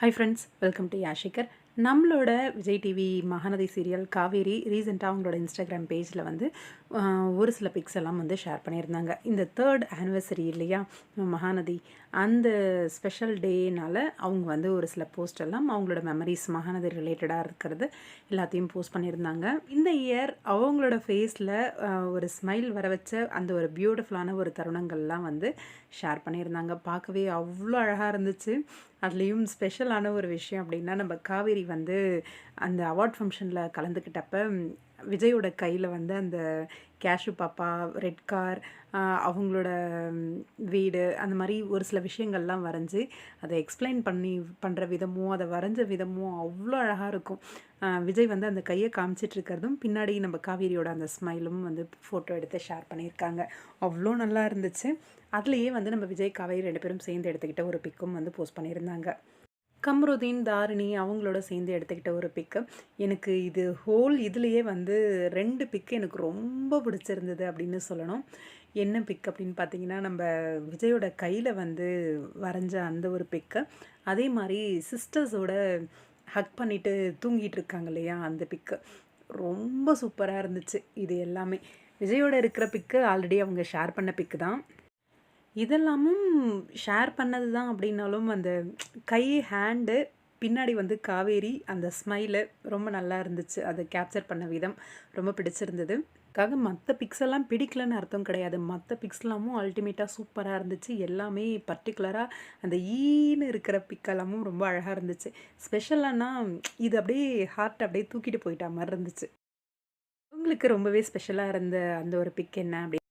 Hi friends welcome to யாஷிகர் நம்மளோட Vijay TV Mahanadi serial Kaveri ரீசெண்டாக அவங்களோட இன்ஸ்டாகிராம் பேஜில் வந்து ஒரு சில பிக்ஸ் எல்லாம் வந்து ஷேர் பண்ணியிருந்தாங்க. இந்த தேர்ட் ஆனிவர்சரி இல்லையா மகாநதி அந்த ஸ்பெஷல் டேனால் அவங்க வந்து ஒரு சில போஸ்ட் எல்லாம் அவங்களோட மெமரிஸ் மகாநதி ரிலேட்டடாக இருக்கிறது எல்லாத்தையும் போஸ்ட் பண்ணியிருந்தாங்க. இந்த இயர் அவங்களோட ஃபேஸில் ஒரு ஸ்மைல் வர வச்ச அந்த ஒரு பியூட்டிஃபுல்லான ஒரு தருணங்கள்லாம் வந்து ஷேர் பண்ணியிருந்தாங்க. பார்க்கவே அவ்வளோ அழகாக இருந்துச்சு. அதுலேயும் ஸ்பெஷலான ஒரு விஷயம் அப்படின்னா நம்ம காவேரி வந்து அந்த அவார்ட் ஃபங்க்ஷனில் கலந்துக்கிட்டப்ப விஜயோட கையில் வந்து அந்த கேஷு பாப்பா ரெட் கார் அவங்களோட வீடு அந்த மாதிரி ஒரு சில விஷயங்கள்லாம் வரைஞ்சி அதை எக்ஸ்பிளைன் பண்ணி பண்ணுற விதமும் அதை வரைஞ்ச விதமும் அவ்வளோ அழகாக இருக்கும். விஜய் வந்து அந்த கையை காமிச்சிட்ருக்கிறதும் பின்னாடி நம்ம காவேரியோட அந்த ஸ்மைலும் வந்து ஃபோட்டோ எடுத்து ஷேர் பண்ணியிருக்காங்க. அவ்வளோ நல்லா இருந்துச்சு. அதுலேயே வந்து நம்ம விஜய் காவேரி ரெண்டு பேரும் சேர்ந்து எடுத்துக்கிட்ட ஒரு பிக்கும் வந்து போஸ்ட் பண்ணியிருந்தாங்க. கம்ருதீன் தாரிணி அவங்களோட சேர்ந்து எடுத்துக்கிட்ட ஒரு பிக்கு எனக்கு இது ஹோல் இதுலேயே வந்து ரெண்டு பிக்கு எனக்கு ரொம்ப பிடிச்சிருந்தது அப்படின்னு சொல்லணும். என்ன பிக் அப்படின்னு பார்த்தீங்கன்னா நம்ம விஜயோட கையில் வந்து வரைஞ்ச அந்த ஒரு பிக்கு அதே மாதிரி சிஸ்டர்ஸோட ஹக் பண்ணிட்டு தூங்கிட்டு இருக்காங்க இல்லையா அந்த பிக்கு ரொம்ப சூப்பராக இருந்துச்சு இது எல்லாமே. விஜயோட இருக்கிற பிக்கு ஆல்ரெடி அவங்க ஷேர் பண்ண பிக்கு தான். இதெல்லாமும் ஷேர் பண்ணது தான் அப்படின்னாலும் அந்த கை ஹேண்டு பின்னாடி வந்து காவேரி அந்த ஸ்மைலு ரொம்ப நல்லா இருந்துச்சு. அதை கேப்சர் பண்ண விதம் ரொம்ப பிடிச்சிருந்தது. அதுக்காக மற்ற பிக்ஸெல்லாம் பிடிக்கலன்னு அர்த்தம் கிடையாது. மற்ற பிக்ஸ்லாமும் அல்டிமேட்டாக சூப்பராக இருந்துச்சு. எல்லாமே பர்டிகுலராக அந்த ஈன்னு இருக்கிற பிக் எல்லாமும் ரொம்ப அழகாக இருந்துச்சு. ஸ்பெஷலானா இது அப்படியே ஹார்ட் அப்படியே தூக்கிட்டு போயிட்டா மாதிரி இருந்துச்சு. உங்களுக்கு ரொம்பவே ஸ்பெஷலாக இருந்த அந்த ஒரு பிக் என்ன அப்படி